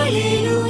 Aleluia.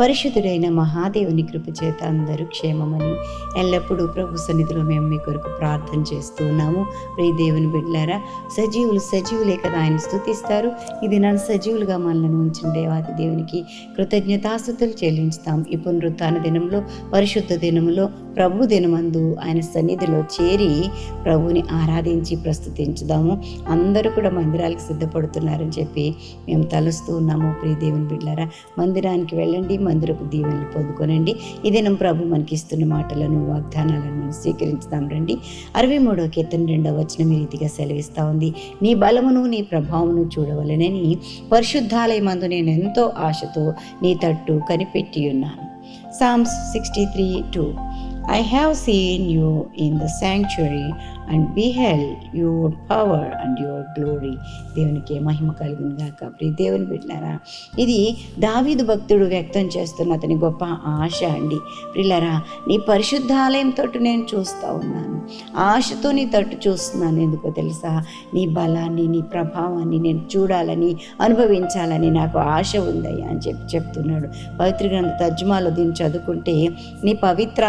పరిశుద్ధుడైన మహాదేవుని కృపచేత అందరూ క్షేమమని ఎల్లప్పుడూ ప్రభు సన్నిధిలో మేము మీ కొరకు ప్రార్థన చేస్తూ ఉన్నాము. ప్రియ దేవుని బిడ్డలారా సజీవులు సజీవులే కదా ఆయన స్థుతిస్తారు ఇది నన్ను సజీవులుగా మనల్ని ఉంచిన దేవాది దేవునికి కృతజ్ఞతాస్థుతులు చెల్లించుతాం. ఈ పునరుత్న దినంలో పరిశుద్ధ దినములో ప్రభు దినమందు ఆయన సన్నిధిలో చేరి ప్రభుని ఆరాధించి ప్రస్తుతించుదాము. అందరూ కూడా మందిరాలకు సిద్ధపడుతున్నారని చెప్పి మేము తలుస్తూ ఉన్నాము. ప్రియ దేవుని బిడ్డారా మందిరానికి వెళ్ళండి మందిరపు దీవెనలు పొందుకోనండి. ఇదే దినం ప్రభు మనకి ఇస్తున్న మాటలను వాగ్దానాలను మనం స్వీకరించుదాం రండి. అరవై మూడో కీర్తన రెండవ వచనం ఈ రీతిగా సెలవిస్తూ ఉంది. నీ బలమును నీ ప్రభావమును చూడవలనని పరిశుద్ధాలయమందు నేను ఎంతో ఆశతో నీ తట్టు కనిపెట్టి ఉన్నాను Psalms sixty three two I have seen you in the sanctuary and beheld your power and your glory. దేవునికి మహిమ కలుగును గాక. ప్రియ దేవుని బిడ్డారా ఇది దావీదు భక్తుడు వ్యక్తం చేస్తున్న అతని గొప్ప ఆశ అండి. ప్రిల్లరా నీ పరిశుద్ధాలయం తోటి నేను చూస్తూ ఉన్నాను. ఆశతో నీ తట్టు చూస్తున్నాను. ఎందుకో తెలుసా? నీ బలాన్ని నీ ప్రభావాన్ని నేను చూడాలని అనుభవించాలని నాకు ఆశ ఉందయ్యా అని చెప్పి చెప్తున్నాడు. పవిత్ర గ్రంథ తర్జుమాలో దీన్ని చదువుకుంటే నీ పవిత్ర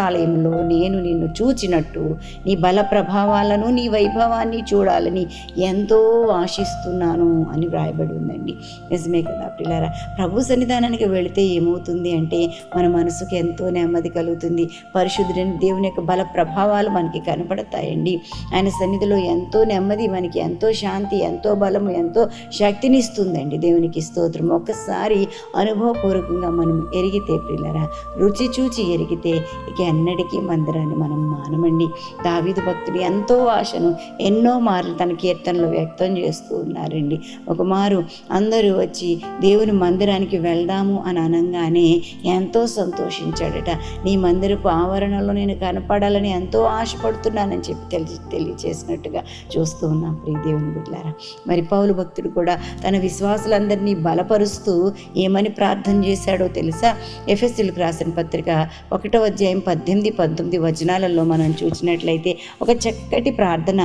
ఆలయంలో నేను నిన్ను చూచినట్టు నీ బల ప్రభావాలను నీ వైభవాన్ని చూడాలని ఎంతో ఆశిస్తున్నాను అని వ్రాయబడి ఉందండి. నిజమే కదా పిల్లరా ప్రభు సన్నిధానానికి వెళితే ఏమవుతుంది అంటే మన మనసుకు ఎంతో నెమ్మది కలుగుతుంది. పరిశుద్ధుడైన దేవుని యొక్క బల ప్రభావాలు మనకి కనపడతాయండి. ఆయన సన్నిధిలో ఎంతో నెమ్మది మనకి ఎంతో శాంతి ఎంతో బలము ఎంతో శక్తిని ఇస్తుందండి దేవునికి స్తోత్రం. ఒక్కసారి అనుభవపూర్వకంగా మనం ఎరిగితే పిల్లరా రుచి చూచి ఎరిగితే ఇక ఎన్నటికీ మందిరాన్ని మనం మానమండి. దావీదు భక్తుడు ఎంతో ఆశను ఎన్నో మార్లు తన కీర్తనలో వ్యక్తం చేస్తూ ఉన్నారండి. ఒకమారు అందరూ వచ్చి దేవుని మందిరానికి వెళ్దాము అని అనగానే ఎంతో సంతోషించాడట. నీ మందిరపు ఆవరణలో నేను కనపడాలని ఎంతో ఆశపడుతున్నానని చెప్పి తెలిసి తెలియచేసినట్టుగా చూస్తూ ఉన్నాం. ప్రియ దేవుని బిడ్డారా మరి పౌలు భక్తుడు కూడా తన విశ్వాసులందరినీ బలపరుస్తూ ఏమని ప్రార్థన చేశాడో తెలుసా? ఎఫ్ఎస్సీలకు రాసిన పత్రిక ఒకటో అధ్యాయం పద్దెనిమిది పంతొమ్మిది వచనాలలో మనం చూసినట్లయితే ఒక చక్కటి ప్రార్థన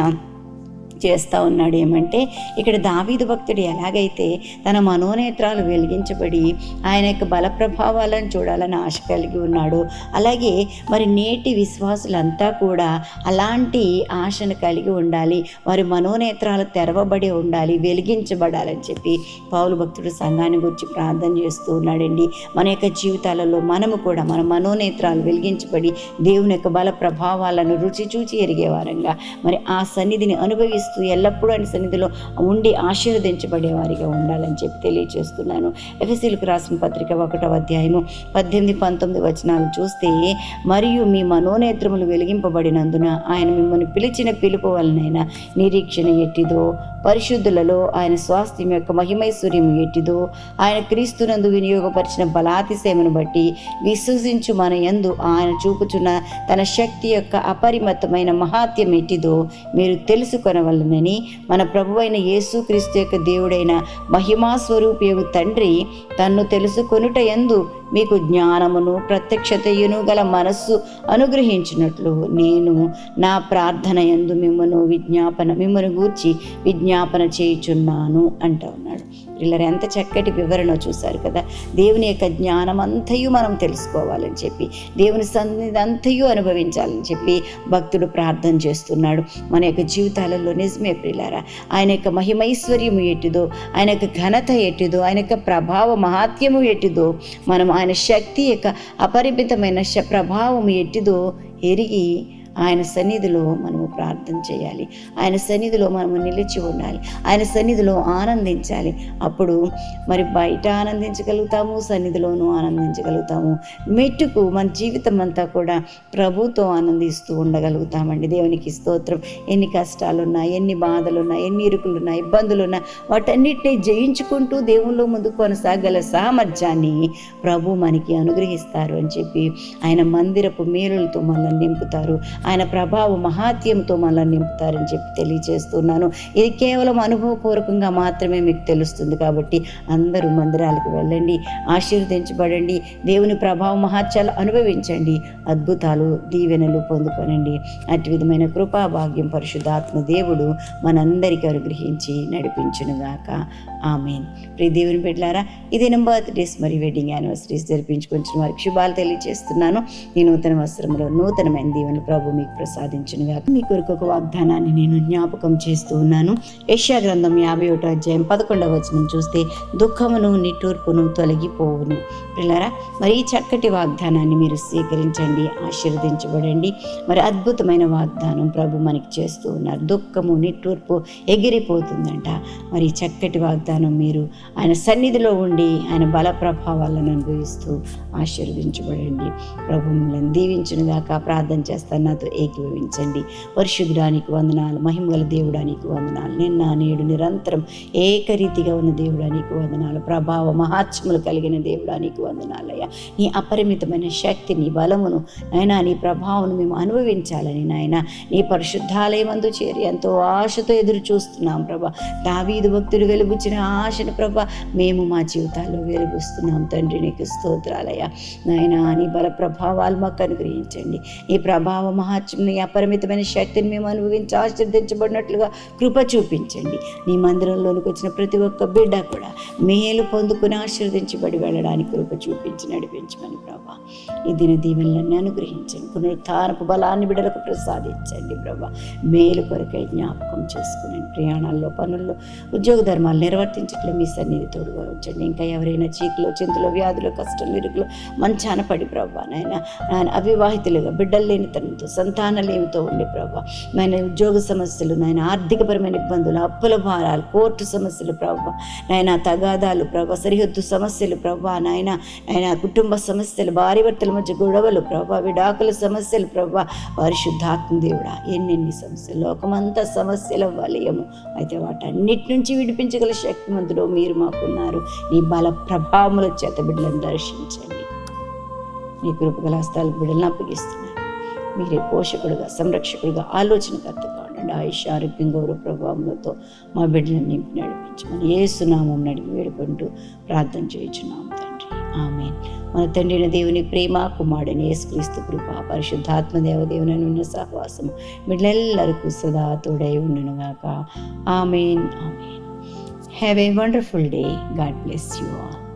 చేస్తూ ఉన్నాడు. ఏమంటే ఇక్కడ దావీదు భక్తుడు ఎలాగైతే తన మనోనేత్రాలు వెలిగించబడి ఆయన యొక్క బల ప్రభావాలను చూడాలని ఆశ కలిగి ఉన్నాడు అలాగే మరి నేటి విశ్వాసులంతా కూడా అలాంటి ఆశను కలిగి ఉండాలి వారి మనోనేత్రాలు తెరవబడి ఉండాలి వెలిగించబడాలని చెప్పి పౌలు భక్తుడు సంఘాన్ని గురించి ప్రార్థన చేస్తూ ఉన్నాడండి. మన యొక్క జీవితాలలో మనము కూడా మన మనోనేత్రాలు వెలిగించబడి దేవుని యొక్క బల ప్రభావాలను రుచి చూచి ఎరిగే వారంగా మరి ఆ సన్నిధిని అనుభవిస్తూ ఎల్లప్పుడూ ఆయన సన్నిధిలో ఉండి ఆశీర్వదించబడేవారిగా ఉండాలని చెప్పి తెలియజేస్తున్నాను. ఎఫ్ఎస్సీలకు రాసిన పత్రిక ఒకటవ అధ్యాయము పద్దెనిమిది పంతొమ్మిది వచనాలు చూస్తే మరియు మీ మనోనేత్రములు వెలిగింపబడినందున ఆయన మిమ్మల్ని పిలిచిన పిలుపు వలనైనా నిరీక్షణ ఎట్టిదో పరిశుద్ధులలో ఆయన స్వాస్థ్యం యొక్క మహిమైశ్వర్యం ఎట్టిదో ఆయన క్రీస్తునందు వినియోగపరిచిన బలాతిశయమును బట్టి విశ్వసించు మన యందు ఆయన చూపుచున్న తన శక్తి యొక్క అపరిమితమైన మహాత్యం ఎట్టిదో మీరు తెలుసుకొనవలనని మన ప్రభువైన యేసుక్రీస్తు యొక్క దేవుడైన మహిమా స్వరూపియగు తండ్రి తన్ను తెలుసుకొనుట ఎందు మీకు జ్ఞానమును ప్రత్యక్షతయును గల మనస్సు అనుగ్రహించినట్లు నేను నా ప్రార్థన ఎందు మిమ్మను విజ్ఞాపన మిమ్మను గూర్చి విజ్ఞాపన చేయుచున్నాను అంటా ఉన్నాడు. పిల్లలు ఎంత చక్కటి వివరణ చూశారు కదా. దేవుని యొక్క జ్ఞానం అంతయు మనం తెలుసుకోవాలని చెప్పి దేవుని సన్నిధి అంతయు అనుభవించాలని చెప్పి భక్తుడు ప్రార్థన చేస్తున్నాడు. మన యొక్క జీవితాలలో నిజమే ప్రిలారా ఆయన యొక్క మహిమైశ్వర్యము ఎట్టిదో ఆయన యొక్క ఘనత ఎట్టిదో ఆయన యొక్క ప్రభావ మహాత్యము ఎట్టిదో మనం ఆయన శక్తి యొక్క అపరిమితమైన శ ఎట్టిదో ఎరిగి ఆయన సన్నిధిలో మనము ప్రార్థన చేయాలి. ఆయన సన్నిధిలో మనము నిలిచి ఉండాలి. ఆయన సన్నిధిలో ఆనందించాలి. అప్పుడు మరి బయట ఆనందించగలుగుతాము సన్నిధిలోనూ ఆనందించగలుగుతాము. మెట్టుకు మన జీవితం అంతా కూడా ప్రభుతో ఆనందిస్తూ ఉండగలుగుతామండి. దేవునికి స్తోత్రం. ఎన్ని కష్టాలున్నా ఎన్ని బాధలున్నా ఎన్ని ఇరుకులున్నా ఇబ్బందులున్నా వాటన్నిటిని జయించుకుంటూ దేవుల్లో ముందు కొనసాగల సామర్థ్యాన్ని ప్రభు మనకి అనుగ్రహిస్తారు అని చెప్పి ఆయన మందిరపు మేలులతో మనల్ని నింపుతారు. ఆయన ప్రభావ మహాత్యంతో మనల్ని నింపుతారని చెప్పి తెలియజేస్తున్నాను. ఇది కేవలం అనుభవపూర్వకంగా మాత్రమే మీకు తెలుస్తుంది కాబట్టి అందరూ మందిరాలకు వెళ్ళండి ఆశీర్వదించబడండి దేవుని ప్రభావ మహాత్యాలు అనుభవించండి అద్భుతాలు దీవెనలు పొందుకొనండి. అటు విధమైన కృపా భాగ్యం పరిశుద్ధాత్మ దేవుడు మనందరికీ అనుగ్రహించి నడిపించునుగాక. ఆమెన్. ప్రి దేవుని పెట్టారా ఇది నా బర్త్డేస్ మరియు వెడ్డింగ్ యానివర్సరీస్ జరిపించుకుంటున్న వారికి శుభాలు తెలియజేస్తున్నాను. ఈ నూతన వస్త్రంలో నూతనమైన దీవెనలు ప్రభు మీకు ప్రసాదించిన మీ కొరకు ఒక వాగ్దానాన్ని నేను జ్ఞాపకం చేస్తూ ఉన్నాను. యష్యా గ్రంథం యాభై ఒకటో అధ్యాయం పదకొండవ వచనం చూస్తే దుఃఖమును నిట్టూర్పును తొలగిపోవును. పిల్లరా మరి ఈ చక్కటి వాగ్దానాన్ని మీరు స్వీకరించండి ఆశీర్వదించబడండి. మరి అద్భుతమైన వాగ్దానం ప్రభు మనకి చేస్తూ ఉన్నారు. దుఃఖము నిట్టూర్పు ఎగిరిపోతుందంట. మరి ఈ చక్కటి వాగ్దానం మీరు ఆయన సన్నిధిలో ఉండి ఆయన బల ప్రభావాలను అనుభవిస్తూ ఆశీర్వదించబడండి. ప్రభు మిమ్మల్ని దీవించునుగాక ప్రార్థన చేస్తాను. నాతో ఏకీభవించండి. పరిశుభ్రానికి వందనాలు మహిమగల దేవుడానికి వందనాలు. నిన్న నేడు నిరంతరం ఏకరీతిగా ఉన్న దేవుడానికి వందనాలు. ప్రభావ మహాత్ములు కలిగిన దేవుడానికి వందనాలయ్యా. నీ అపరిమితమైన శక్తిని బలమును నాయనా నీ ప్రభావం మేము అనుభవించాలని నాయన. నీ పరిశుద్ధాలయమందు చేరి ఎంతో ఆశతో ఎదురు చూస్తున్నాం ప్రభా. దావీదు భక్తులు వెలుగుచ్చిన ఆశను ప్రభా మేము మా జీవితాల్లో వెలుగుస్తున్నాం తండ్రి నీకు స్తోత్రాలయ్యా. నాయన నీ బల ప్రభావాలు మాకు అనుగ్రహించండి. నీ ప్రభావ మహా మహాత్మ్యం అపరిమితమైన శక్తిని మేము అనుభవించి ఆశీర్దించబడినట్లుగా కృప చూపించండి. నీ మందిరంలోనికి వచ్చిన ప్రతి ఒక్క బిడ్డ కూడా మేలు పొందుకుని ఆశీర్దించబడి వెళ్ళడానికి కృప చూపించి నడిపించమని ప్రభా. ఈ దిన దీవెనలన్నీ అనుగ్రహించండి. పునరుత్థానపు బలాన్ని బిడ్డలకు ప్రసాదించండి ప్రభా. మేలు కొరకై జ్ఞాపకం చేసుకుని ప్రయాణాల్లో పనుల్లో ఉద్యోగ ధర్మాలు నిర్వర్తించట్లో మీ సన్నిధి తోడుగా ఉంచండి. ఇంకా ఎవరైనా చీకులు చింతలు వ్యాధులు కష్టం ఇరుకులు మంచాన పడి ప్రభా నాయన నాయన అవివాహితులుగా బిడ్డలు లేని తనంతో సంతానలేమితో ఉండే ప్రభా. నాయన ఉద్యోగ సమస్యలు నాయన ఆర్థికపరమైన ఇబ్బందులు అప్పుల భారాలు కోర్టు సమస్యలు ప్రభా. నాయన తగాదాలు ప్రభా సరిహద్దు సమస్యలు ప్రభా. నాయన నాయన కుటుంబ సమస్యలు భార్య భర్తల మధ్య గొడవలు ప్రభా. విడాకుల సమస్యలు ప్రభా. పరిశుద్ధాత్మ దేవుడా ఎన్నెన్ని సమస్యలు లోకమంతా సమస్యల వలయము. అయితే వాటన్నిటి నుంచి విడిపించగల శక్తిమంతుడు మీరు మాకున్నారు. నీ బల ప్రభావముల చేత బిడ్డలను దర్శించండి. నీ కృపగల హస్తాలు బిడ్డలను అప్పగిస్తున్నారు మీరే పోషకుడుగా సంరక్షకుడుగా ఆలోచనకర్తగా ఉండండి. ఆయుష్ ఆరోగ్యం గౌరవ ప్రభావంతో మా బిడ్డలను నింపి నడిపించమని ఏ సునామం నడిపి వేడుకుంటూ ప్రార్థన చేయించున్నాం తండ్రి. ఆమె మన తండ్రిన దేవుని ప్రేమ కుమారుడిని యేసుక్రీస్తు కృప పరిశుద్ధాత్మ దేవదేవుని ఉన్న సహవాసం బిడ్డలెల్లరికూ సదా తోడై ఉండునుగాక. Amen. Amen. Have a wonderful day God bless you all